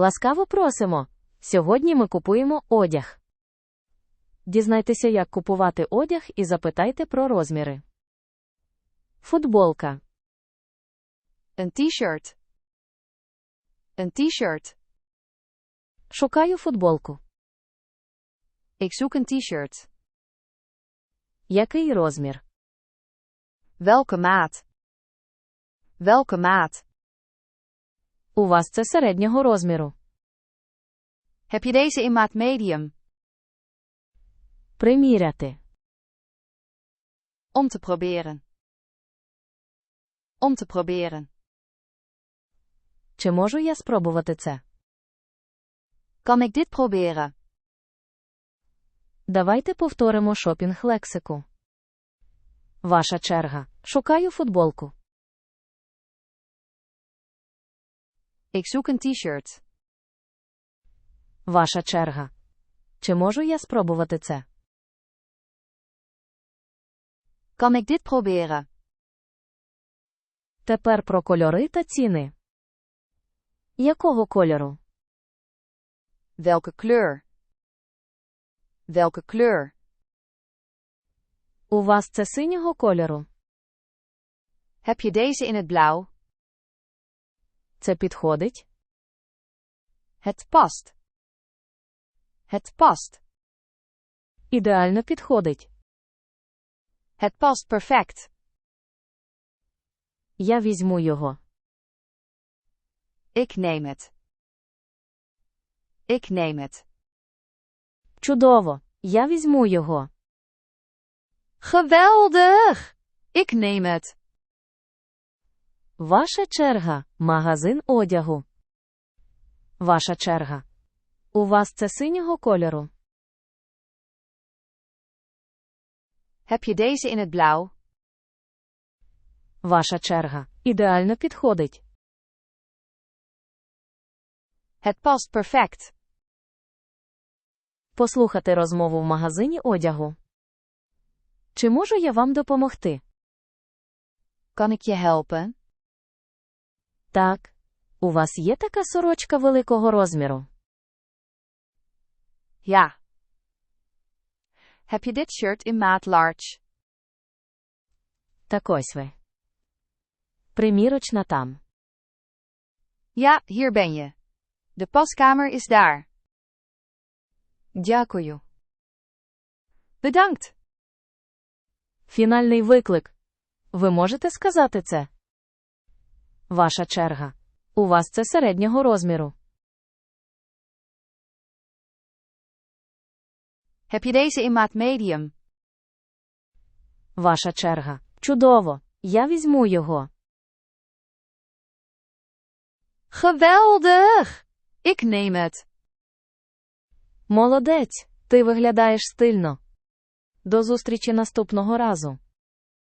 Ласкаво просимо. Сьогодні ми купуємо одяг. Дізнайтеся, як купувати одяг і запитайте про розміри. Футболка, Een t-shirt. Een t-shirt. шукаю футболку. Ik zoek een t-shirt. Який розмір? Welke maat? Welke maat? У вас це середнього розміру. Heb je deze in maat medium? Приміряти. Om te proberen. Om te proberen. Чи можу я спробувати це? Kan ik dit proberen? Давайте повторимо шопінг лексику. Ваша черга. Шукаю футболку. Ik zoek een t-shirt. Ваша черга. Чи можу я спробувати це? Kan ik dit proberen? Тепер про кольори та ціни. Якого кольору? Welke kleur? Welke kleur? У вас це синього кольору. Heb je deze in het blauw? Це підходить? Het past. Het past. Ідеально підходить. Het past perfect. Я візьму його. Ik neem het. Ik neem het. Чудово. Я візьму його. Geweldig! Ik neem het. Ваша черга. Магазин одягу. Ваша черга. У вас це синього кольору. Heb je deze in het blauw? Ваша черга. Ідеально підходить. Het past perfect. Послухати розмову в магазині одягу. Чи можу я вам допомогти? Kan ik je helpen? Так. У вас є така сорочка великого розміру. Ja. Heb je dit shirt in maat large? Так ось ви. Примірочна там. Ja, hier ben je. De paskamer is daar. Дякую. Bedankt. Фінальний виклик. Ви можете сказати це? Ваша черга. У вас це середнього розміру. Heb je deze in maat medium? Ваша черга. Чудово. Я візьму його. Geweldig! Ik neem het. Молодець. Ти виглядаєш стильно. До зустрічі наступного разу.